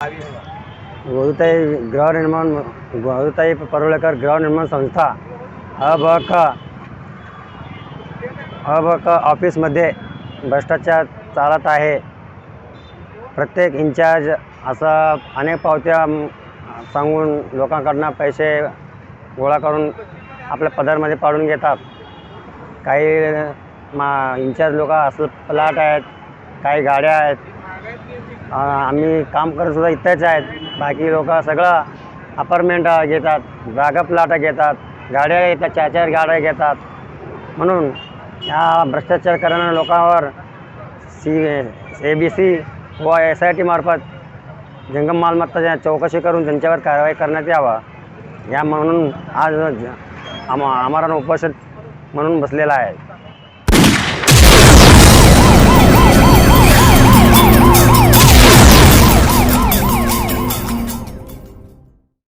मधुताई गृहनिर्माण मधुताई परुळेकर गृहनिर्माण संस्था अबक ब ब ऑफिसमध्ये भ्रष्टाचार चालत आहे. प्रत्येक इन्चार्ज असं अनेक पावत्या सांगून लोकांकडनं पैसे गोळा करून आपल्या पदरमध्ये पाडून घेतात. काही मा इन्चार्ज लोक असं प्लॉट आहेत काही गाड्या आहेत आम्ही काम करतसुद्धा इथेच आहेत. बाकी लोक सगळं अपार्टमेंट घेतात जागा प्लाटा घेतात गाड्या येतात चार चार गाड्या घेतात. म्हणून या भ्रष्टाचार करणाऱ्या लोकांवर सी ए बी सी व एस आय टी मार्फत जंगम मालमत्ता चौकशी करून त्यांच्यावर कारवाई करण्यात यावा. या म्हणून आज आम आम्हाला उपोषण म्हणून बसलेला आहे.